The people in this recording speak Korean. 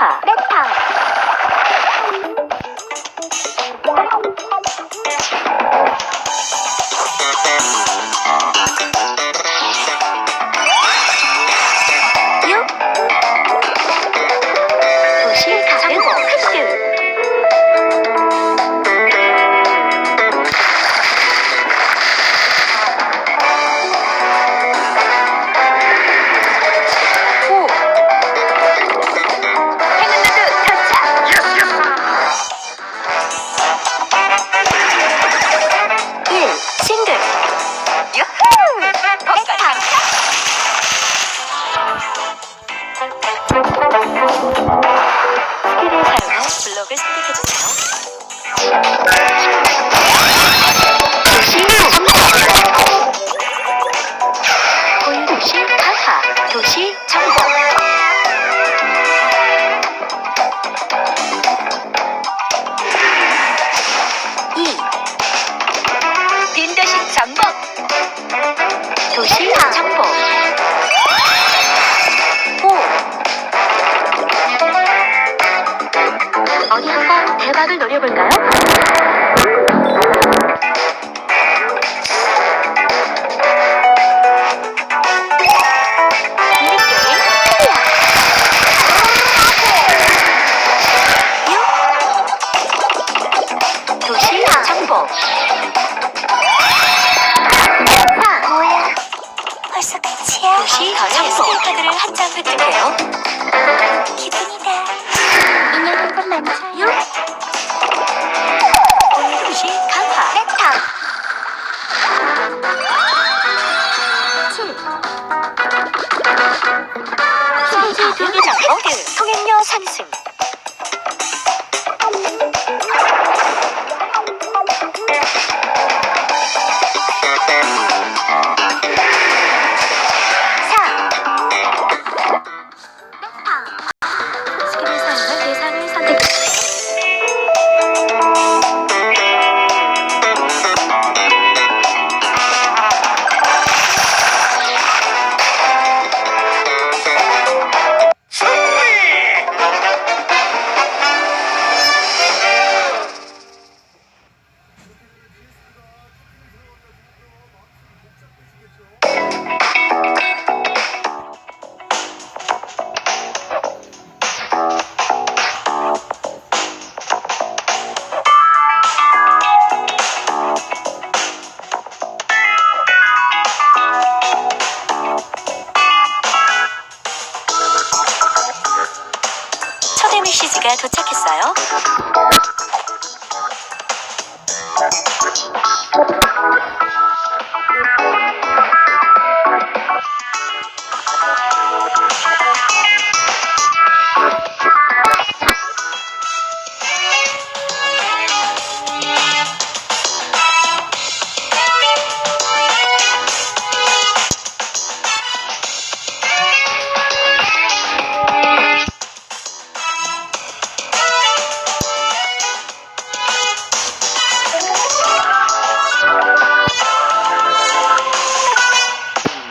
Let's Better. 도시 정보 오 어디 한번 대박을 노려볼까요? 유유장 모드 통행료 상승 도착했어요.